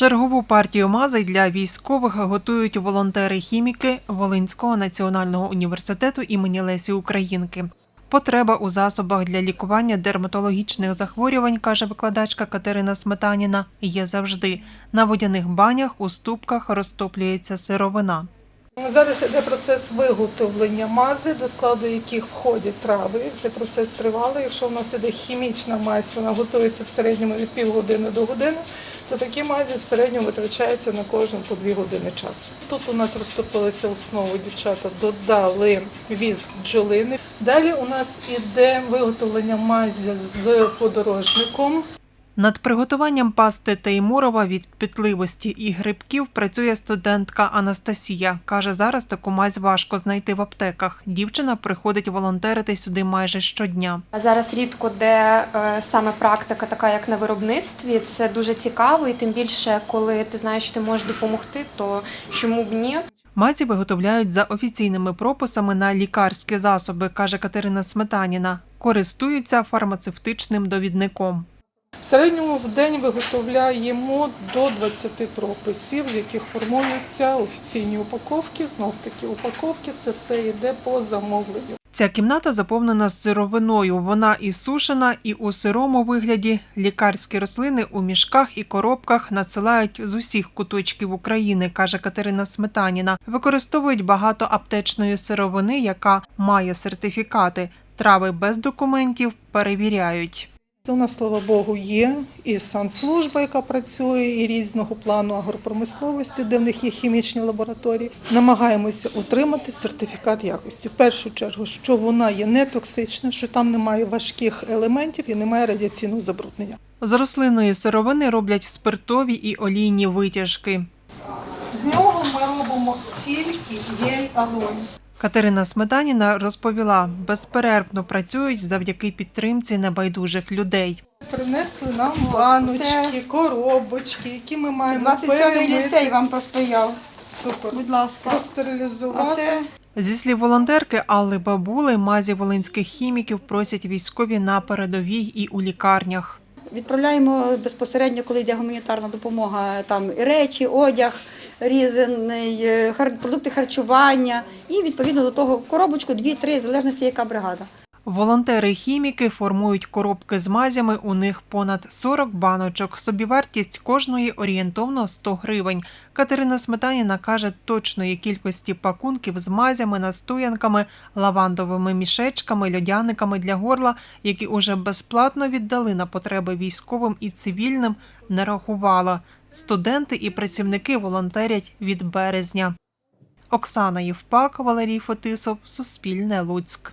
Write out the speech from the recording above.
Чергову партію мазей для військових готують волонтери-хіміки Волинського національного університету імені Лесі Українки. Потреба у засобах для лікування дерматологічних захворювань, каже викладачка Катерина Сметаніна, є завжди. На водяних банях у ступках розтоплюється сировина. Зараз йде процес виготовлення мази, до складу яких входять трави. Цей процес тривалий. Якщо у нас іде хімічна мазь, вона готується в середньому від півгодини до години, то такі мазі в середньому витрачаються на кожну по дві години часу. Тут у нас розтопилися основи, дівчата додали віск бджолини. Далі у нас іде виготовлення мазі з подорожником. Над приготуванням пасти Теймурова від пітливості і грибків працює студентка Анастасія. Каже, зараз таку мазь важко знайти в аптеках. Дівчина приходить волонтерити сюди майже щодня. А Зараз рідко де е, саме практика, така як на виробництві. Це дуже цікаво, і тим більше, коли ти знаєш, що ти можеш допомогти, то чому б ні? Мазі виготовляють за офіційними прописами на лікарські засоби, каже Катерина Сметаніна. Користуються фармацевтичним довідником. В середньому в день виготовляємо до 20 прописів, з яких формуються офіційні упаковки. Знов таки упаковки це все йде по замовленню. Ця кімната заповнена сировиною. Вона і сушена, і у сирому вигляді. Лікарські рослини у мішках і коробках надсилають з усіх куточків України, каже Катерина Сметаніна. Використовують багато аптечної сировини, яка має сертифікати. Трави без документів перевіряють. У нас, слава Богу, є і санслужба, яка працює, і різного плану агропромисловості, де в них є хімічні лабораторії. Намагаємося утримати сертифікат якості. В першу чергу, що вона є не токсична, що там немає важких елементів і немає радіаційного забруднення. З рослинної сировини роблять спиртові і олійні витяжки. З нього ми робимо тільки гель алоні. Катерина Сметаніна розповіла, безперервно працюють завдяки підтримці небайдужих людей. Принесли нам баночки, коробочки, які ми маємо 27 перемити. ліцей вам постояв. Супер. Будь ласка. Простерилізувати. Зі слів волонтерки Алли Бабули, мазі волинських хіміків просять військові на передовій і у лікарнях. відправляємо безпосередньо, коли йде гуманітарна допомога, там і речі, одяг, різний, е, продукти харчування і відповідно до того коробочку, дві-три, в залежності яка бригада. Волонтери-хіміки формують коробки з мазями. У них понад 40 баночок. Собівартість кожної орієнтовно 100 гривень. Катерина Сметаніна каже, точної кількості пакунків з мазями, настоянками, лавандовими мішечками, льодяниками для горла, які уже безплатно віддали на потреби військовим і цивільним, не рахувала. Студенти і працівники волонтерять від березня. Оксана Євпак, Валерій Фотисов, Суспільне Луцьк.